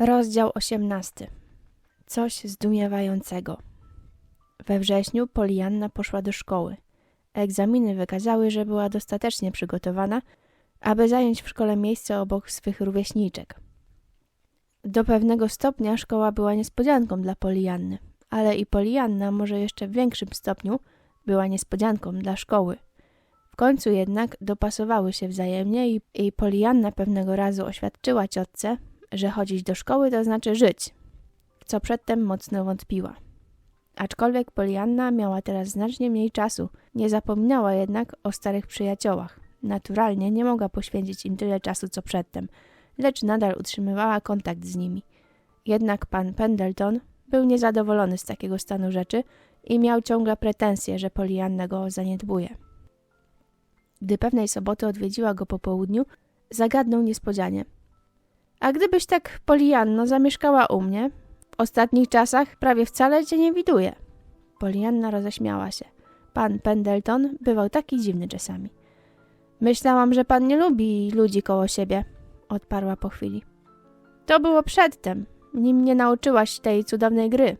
Rozdział 18. Coś zdumiewającego. We wrześniu Polianna poszła do szkoły. Egzaminy wykazały, że była dostatecznie przygotowana, aby zająć w szkole miejsce obok swych rówieśniczek. Do pewnego stopnia szkoła była niespodzianką dla Polianny, ale i Polianna może jeszcze w większym stopniu była niespodzianką dla szkoły. W końcu jednak dopasowały się wzajemnie i, i Polianna pewnego razu oświadczyła ciotce, że chodzić do szkoły to znaczy żyć, co przedtem mocno wątpiła. Aczkolwiek Polianna miała teraz znacznie mniej czasu, nie zapominała jednak o starych przyjaciołach. Naturalnie nie mogła poświęcić im tyle czasu co przedtem, lecz nadal utrzymywała kontakt z nimi. Jednak pan Pendleton był niezadowolony z takiego stanu rzeczy i miał ciągle pretensje, że Polianna go zaniedbuje. Gdy pewnej soboty odwiedziła go po południu, zagadnął niespodzianie – a gdybyś tak, Polianno, zamieszkała u mnie, w ostatnich czasach prawie wcale cię nie widuję. Polianna roześmiała się. Pan Pendleton bywał taki dziwny czasami. Myślałam, że pan nie lubi ludzi koło siebie, odparła po chwili. To było przedtem, nim nie nauczyłaś tej cudownej gry.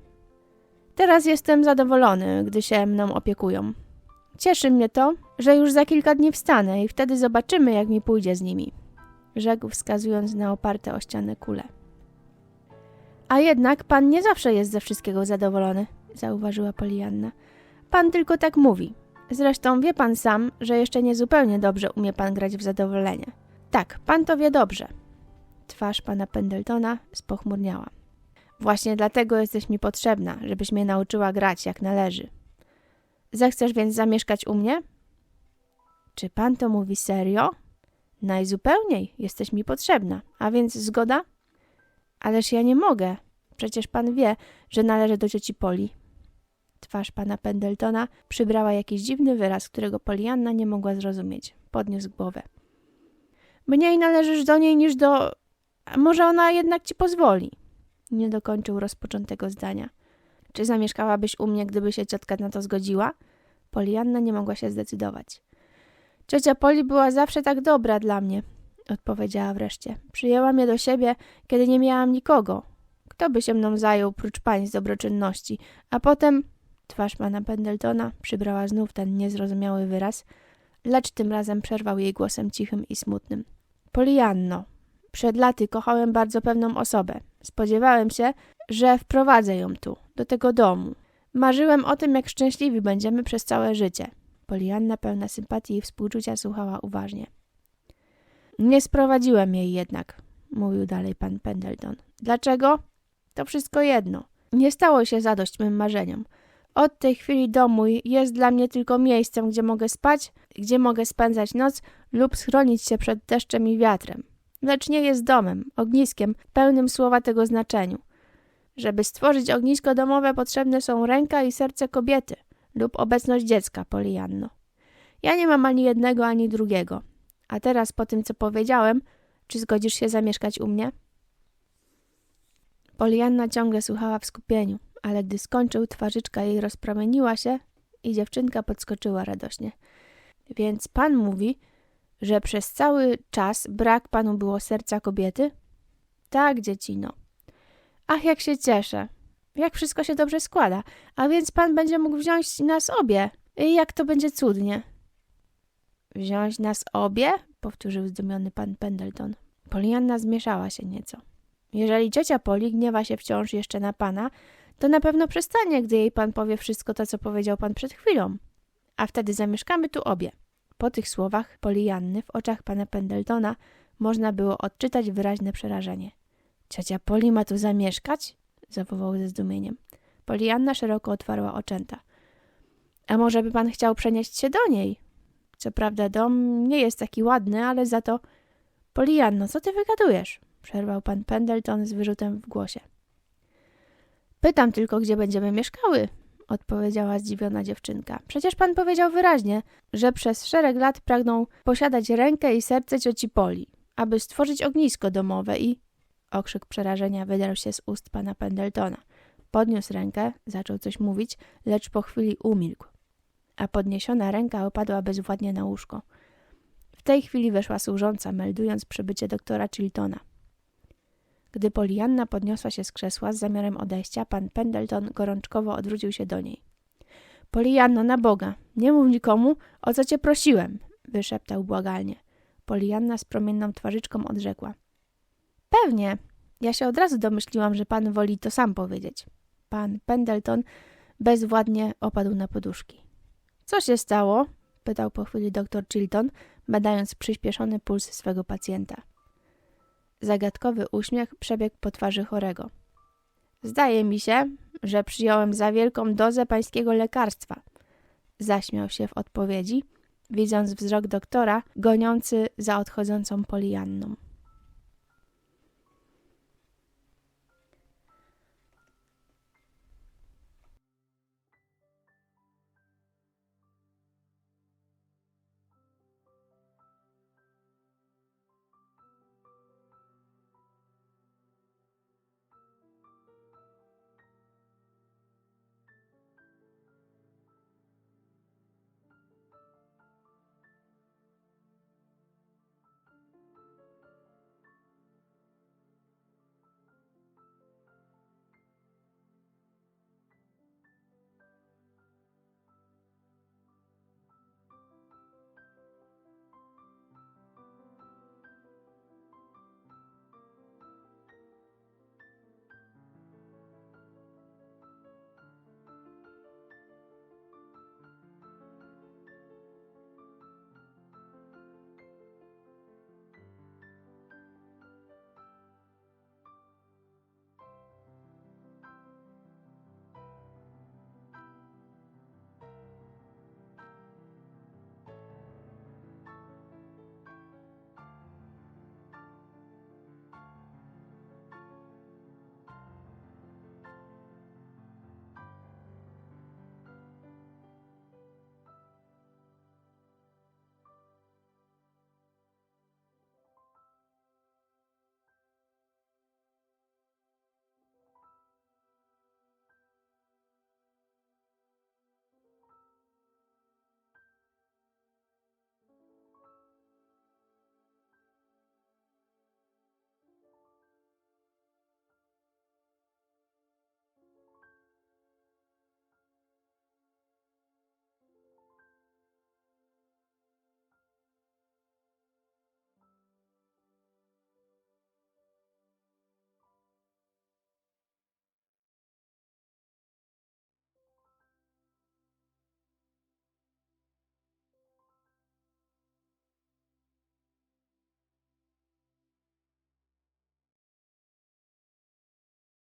Teraz jestem zadowolony, gdy się mną opiekują. Cieszy mnie to, że już za kilka dni wstanę i wtedy zobaczymy, jak mi pójdzie z nimi rzekł wskazując na oparte o ścianę kule. A jednak pan nie zawsze jest ze wszystkiego zadowolony, zauważyła Polianna. Pan tylko tak mówi. Zresztą wie pan sam, że jeszcze nie zupełnie dobrze umie pan grać w zadowolenie. Tak, pan to wie dobrze. Twarz pana Pendletona spochmurniała. Właśnie dlatego jesteś mi potrzebna, żebyś mnie nauczyła grać jak należy. Zechcesz więc zamieszkać u mnie? Czy pan to mówi serio? Najzupełniej jesteś mi potrzebna, a więc zgoda? Ależ ja nie mogę. Przecież pan wie, że należę do cioci Poli. Twarz pana Pendletona przybrała jakiś dziwny wyraz, którego Polianna nie mogła zrozumieć. Podniósł głowę. Mniej należysz do niej niż do... Może ona jednak ci pozwoli? Nie dokończył rozpoczętego zdania. Czy zamieszkałabyś u mnie, gdyby się ciotka na to zgodziła? Polianna nie mogła się zdecydować. Ciocia Poli była zawsze tak dobra dla mnie, odpowiedziała wreszcie. Przyjęła mnie do siebie, kiedy nie miałam nikogo. Kto by się mną zajął, prócz pań z dobroczynności? A potem... Twarz pana Pendletona przybrała znów ten niezrozumiały wyraz, lecz tym razem przerwał jej głosem cichym i smutnym. Polianno, przed laty kochałem bardzo pewną osobę. Spodziewałem się, że wprowadzę ją tu, do tego domu. Marzyłem o tym, jak szczęśliwi będziemy przez całe życie. Polianna pełna sympatii i współczucia słuchała uważnie. Nie sprowadziłem jej jednak, mówił dalej pan Pendleton. Dlaczego? To wszystko jedno. Nie stało się zadość mym marzeniom. Od tej chwili dom mój jest dla mnie tylko miejscem, gdzie mogę spać, gdzie mogę spędzać noc lub schronić się przed deszczem i wiatrem. Lecz nie jest domem, ogniskiem, pełnym słowa tego znaczeniu. Żeby stworzyć ognisko domowe potrzebne są ręka i serce kobiety – lub obecność dziecka, Polianno. Ja nie mam ani jednego, ani drugiego. A teraz po tym, co powiedziałem, czy zgodzisz się zamieszkać u mnie? Polianna ciągle słuchała w skupieniu, ale gdy skończył, twarzyczka jej rozpromieniła się i dziewczynka podskoczyła radośnie. Więc pan mówi, że przez cały czas brak panu było serca kobiety? Tak, dziecino. Ach, jak się cieszę jak wszystko się dobrze składa. A więc pan będzie mógł wziąć nas obie. I jak to będzie cudnie. Wziąć nas obie? Powtórzył zdumiony pan Pendleton. Polianna zmieszała się nieco. Jeżeli ciocia Poli gniewa się wciąż jeszcze na pana, to na pewno przestanie, gdy jej pan powie wszystko to, co powiedział pan przed chwilą. A wtedy zamieszkamy tu obie. Po tych słowach Polianny w oczach pana Pendletona można było odczytać wyraźne przerażenie. Ciocia Poli ma tu zamieszkać? Zawołał ze zdumieniem. Polianna szeroko otwarła oczęta. A może by pan chciał przenieść się do niej? Co prawda dom nie jest taki ładny, ale za to... Polianno, co ty wygadujesz? Przerwał pan Pendleton z wyrzutem w głosie. Pytam tylko, gdzie będziemy mieszkały, odpowiedziała zdziwiona dziewczynka. Przecież pan powiedział wyraźnie, że przez szereg lat pragną posiadać rękę i serce cioci Poli, aby stworzyć ognisko domowe i... Okrzyk przerażenia wydarł się z ust pana Pendletona. Podniósł rękę, zaczął coś mówić, lecz po chwili umilkł, a podniesiona ręka opadła bezwładnie na łóżko. W tej chwili weszła służąca, meldując przybycie doktora Chiltona. Gdy Polianna podniosła się z krzesła z zamiarem odejścia, pan Pendleton gorączkowo odwrócił się do niej. Polianno, na Boga, nie mów nikomu, o co cię prosiłem, wyszeptał błagalnie. Polianna z promienną twarzyczką odrzekła. Pewnie. Ja się od razu domyśliłam, że pan woli to sam powiedzieć. Pan Pendleton bezwładnie opadł na poduszki. Co się stało? pytał po chwili doktor Chilton, badając przyspieszony puls swego pacjenta. Zagadkowy uśmiech przebiegł po twarzy chorego. Zdaje mi się, że przyjąłem za wielką dozę pańskiego lekarstwa. Zaśmiał się w odpowiedzi, widząc wzrok doktora goniący za odchodzącą Polianną.